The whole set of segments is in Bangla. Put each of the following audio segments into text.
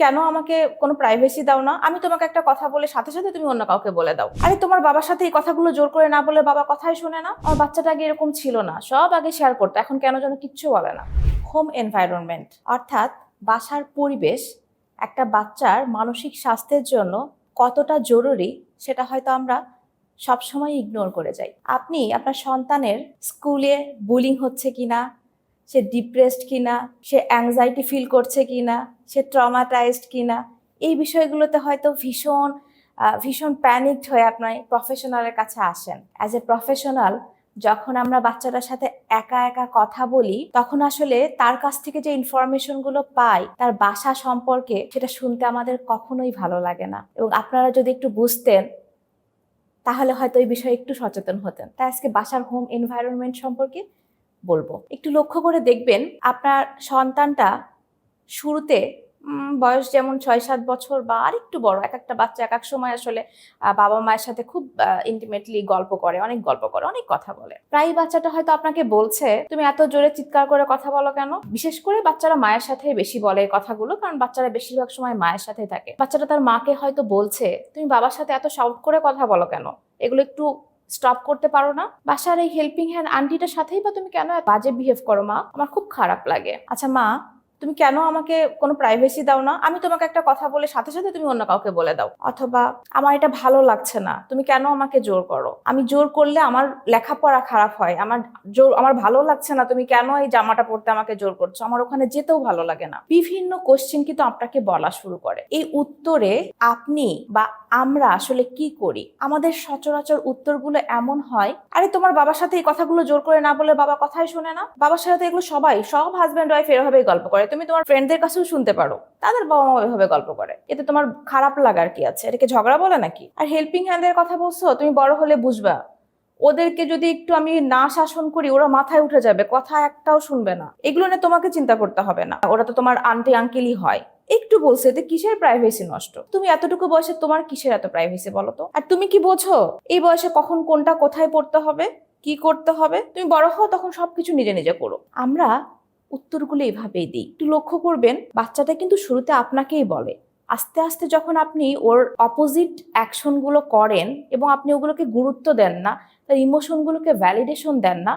কেন আমাকে কোনো প্রাইভেসি দাও না? আমি তোমাকে একটা কথা বলে সাথে সাথে তুমি অন্য কাউকে বলে দাও। আরে তোমার বাবার সাথে এই কথাগুলো জোর করে না বলে বাবা কথাই শোনে না। আমার বাচ্চাটা আগে এরকম ছিল না। সব আগে শেয়ার করতো। এখন কেন যেন কিচ্ছু বলে না। হোম এনভায়রনমেন্ট অর্থাৎ বাসার পরিবেশ, একটা বাচ্চার মানসিক স্বাস্থ্যের জন্য কতটা জরুরি সেটা হয়তো আমরা সবসময় ইগনোর করে যাই। আপনি আপনার সন্তানের স্কুলে বুলিং হচ্ছে কিনা? সে ডিপ্রেসড কিনা, সে অ্যাংজাইটি ফিল করছে কিনা, সে ট্রমাটাইজড কিনা, এই বিষয়গুলোতে হয়তো ভীষণ ভীষণ প্যানিকড হয়ে আপনার প্রফেশনালের কাছে আসেন। অ্যাজ এ প্রফেশনাল যখন আমরা বাচ্চাটার সাথে একা একা কথা বলি, তখন আসলে তার কাছ থেকে যে ইনফরমেশনগুলো পাই, তার বাসা সম্পর্কে সেটা শুনতে আমাদের কখনোই ভালো লাগে না। এবং আপনারা যদি একটু বুঝতেন, তাহলে হয়তো এই বিষয়ে একটু সচেতন হতেন। তাই আজকে বাসার হোম এনভায়রনমেন্ট সম্পর্কে বলব। একটু লক্ষ্য করে দেখবেন আপনার সন্তানটা শুরুতে বয়স যেমন ছয় সাত বছর বা আরেকটু বড়, এক একটা বাচ্চা এক এক সময় আসলে বাবা মায়ের সাথে খুব ইন্টিমেটলি গল্প করে, অনেক গল্প করে, অনেক কথা বলে। প্রায় বাচ্চাটা হয়তো আপনাকে বলছে, তুমি এত জোরে চিৎকার করে কথা বলো কেন? বিশেষ করে বাচ্চারা মায়ের সাথে বেশি বলে কথাগুলো, কারণ বাচ্চারা বেশিরভাগ সময় মায়ের সাথে থাকে। বাচ্চাটা তার মাকে হয়তো বলছে, তুমি বাবার সাথে এত শাউট করে কথা বলো কেন? এগুলো একটু স্টপ করতে পারো না। বাসার এই হেল্পিং হ্যান্ড আন্টিটার সাথেই বা তুমি কেন বাজে বিহেভ করো মা? আমার খুব খারাপ লাগে। আচ্ছা মা তুমি কেন আমাকে কোনো প্রাইভেসি দাও না? আমি তোমাকে একটা কথা বলে সাথে সাথে তুমি অন্য কাউকে বলে দাও। অথবা, আমার এটা ভালো লাগছে না। তুমি কেন আমাকে জোর করো? আমি জোর করলে আমার লেখাপড়া খারাপ হয়। আমার জোর, আমার ভালো লাগছে না। তুমি কেন এই জামাটা পরতে আমাকে জোর করছ? আমার ওখানে যেতেও ভালো লাগে না। বিভিন্ন কোশ্চেন কিন্তু আপনাকে বলা শুরু করে। এই উত্তরে আপনি বা আমরা আসলে কি করি? আমাদের সচরাচর উত্তরগুলো এমন হয়, আরে, তোমার বাবার সাথে এই কথাগুলো জোর করে না বলে বাবা কথাই শোনে না। বাবার সাথে এগুলো সবাই, সব হাজব্যান্ড ওয়াইফ এভাবেই গল্প করে। তুমি তোমার ফ্রেন্ডদের কাছেও শুনতে পারো। তাদের বাবা মা এভাবে গল্প করে। এতে তোমার খারাপ লাগার কি আছে? এটাকে ঝগড়া বলে নাকি? আর হেল্পিং হ্যান্ডের কথা বলছো? তুমি বড় হলে বুঝবা। ওদেরকে যদি একটু আমি না শাসন করি, ওরা মাথায় উঠে যাবে, কথা একটাও শুনবে না। এগুলো নিয়ে তোমাকে চিন্তা করতে হবে না। ওরা তো তোমার আন্টি আঙ্কেলই হয়। একটু বলছে এতে কিসের প্রাইভেসি নষ্ট? তুমি এতটুকু বয়সে তোমার কিসের এত প্রাইভেসি বলো তো? আর তুমি কি বোঝো? এই বয়সে কখন কোনটা কোথায় পড়তে হবে? কি করতে হবে? তুমি বড় হও, তখন সবকিছু নিজে নিজে করো। আমরা উত্তরগুলো এভাবেই দিই। একটু লক্ষ্য করবেন, বাচ্চাটা কিন্তু শুরুতে আপনাকেই বলে। আস্তে আস্তে যখন আপনি ওর অপোজিট অ্যাকশনগুলো করেন এবং আপনি ওগুলোকে গুরুত্ব দেন না, তার ইমোশনগুলোকে ভ্যালিডেশন দেন না,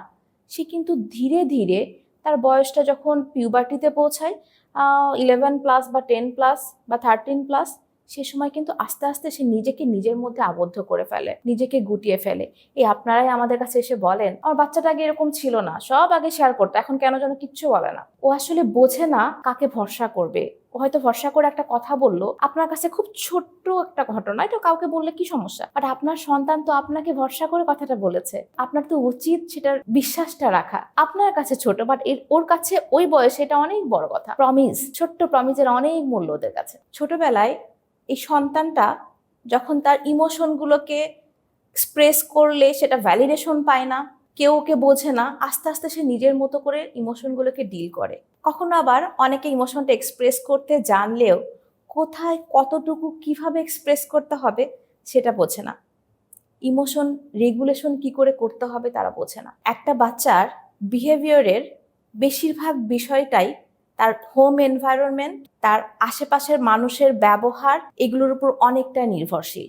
সে কিন্তু ধীরে ধীরে তার বয়সটা যখন পিউবার্টিতে পৌঁছায় ইলেভেন প্লাস বা টেন প্লাস বা থার্টিন প্লাস সে সময় কিন্তু আস্তে আস্তে সে নিজেকে নিজের মধ্যে আবদ্ধ করে ফেলে, নিজেকে গুটিয়ে ফেলে। এই আপনারাই আমাদের কাছে এসে বলেন, আমার বাচ্চাটা আগে এরকম ছিল না, সব আগে শেয়ার করতো, এখন কেন যেন কিচ্ছু বলে না। ও আসলে বোঝে না কাকে ভরসা করবে। হয়তো ভরসা করে একটা কথা বলল, আপনার কাছে খুব ছোট্ট একটা ঘটনা, এটা কাউকে বললে কি সমস্যা? বাট আপনার সন্তান তো আপনাকে ভরসা করে কথাটা বলেছে। আপনার তো উচিত সেটার বিশ্বাসটা রাখা। আপনার কাছে ছোট বাট এর, ওর কাছে ওই বয়সে এটা অনেক বড় কথা। প্রমিস ছোট্ট প্রমিসের অনেক মূল্য ওদের কাছে। ছোটবেলায় এই সন্তানটা যখন তার ইমোশনগুলোকে এক্সপ্রেস করলে সেটা ভ্যালিডেশন পায় না, কেউ ওকে বোঝে না, আস্তে আস্তে সে নিজের মতো করে ইমোশনগুলোকে ডিল করে। কখনো আবার অনেকে ইমোশনটা এক্সপ্রেস করতে জানলেও কোথায় কতটুকু কীভাবে এক্সপ্রেস করতে হবে সেটা বোঝে না। ইমোশন রেগুলেশন কি করে করতে হবে তারা বোঝে না। একটা বাচ্চার বিহেভিয়ারের বেশিরভাগ বিষয়টাই তার হোম এনভায়রনমেন্ট তার আশেপাশের মানুষের ব্যবহার, এগুলোর উপর অনেকটা নির্ভরশীল।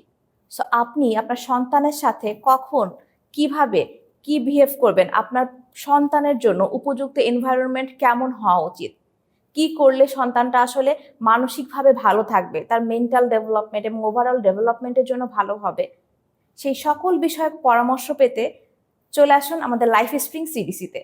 সো আপনি আপনার সন্তানের সাথে কখন, কীভাবে, কি বিহেভ করবেন? আপনার সন্তানের জন্য উপযুক্ত এনভায়রনমেন্ট কেমন হওয়া উচিত? কি করলে সন্তানটা আসলে মানসিকভাবে ভালো থাকবে? তার মেন্টাল ডেভেলপমেন্ট এবং ওভারঅল ডেভেলপমেন্টের জন্য ভালো হবে? সেই সকল বিষয়ক পরামর্শ পেতে চলে আসুন আমাদের লাইফ স্প্রিং সিডিসিতে